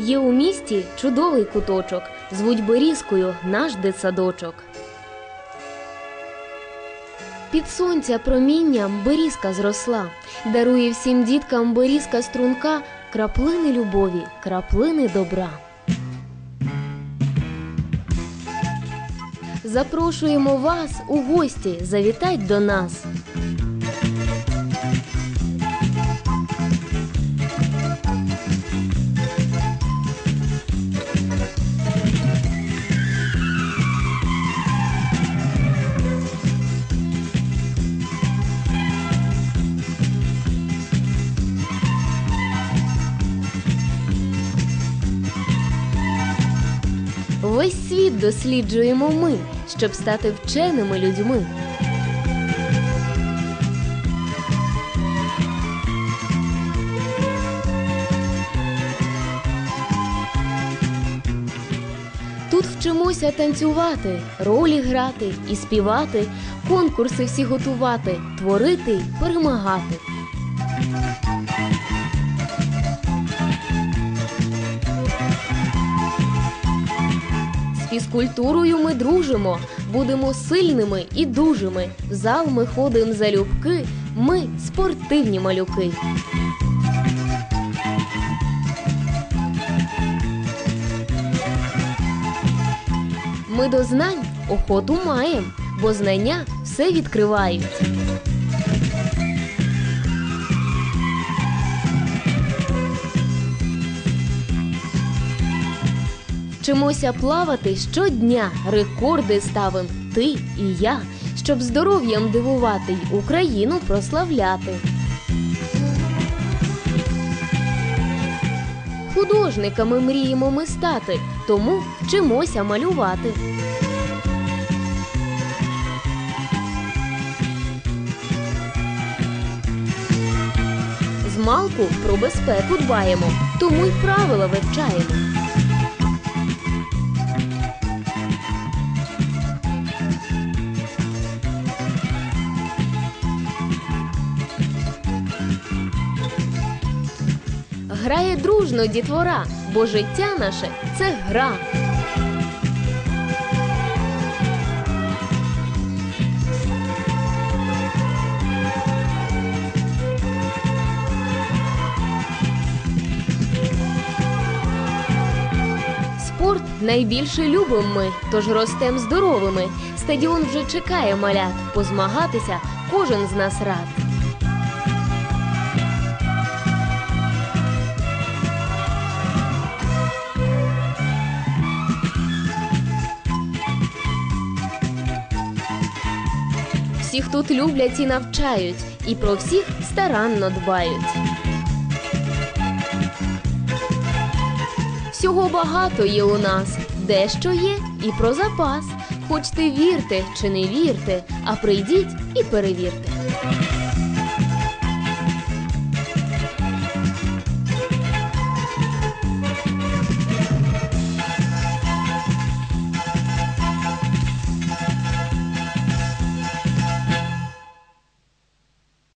Є у місті чудовий куточок, звуть Берізкою наш дитсадочок. Під сонця промінням берізка зросла, дарує всім діткам берізка струнка краплини любові, краплини добра. Запрошуємо вас у гості, завітать до нас. Весь світ досліджуємо ми, щоб стати вченими людьми. Тут вчимося танцювати, ролі грати і співати, конкурси всі готувати, творити перемагати. Фізкультурою ми дружимо, будемо сильними і дужими. В зал ми ходимо залюбки, ми спортивні малюки. Ми до знань охоту маєм, бо знання все відкривають. Вчимося плавати щодня, рекорди ставим ти і я, щоб здоров'ям дивувати й Україну прославляти. Художниками мріємо ми стати, тому вчимося малювати. Змалку про безпеку дбаємо, тому й правила вивчаємо. Грає дружно дітвора, бо життя наше це гра. Спорт найбільше любим ми, тож ростем здоровими. Стадіон вже чекає малят. Позмагатися кожен з нас рад. Всіх тут люблять і навчають, і про всіх старанно дбають. Всього багато є у нас, дещо є і про запас. Хочте вірте чи не вірте, а прийдіть і перевірте.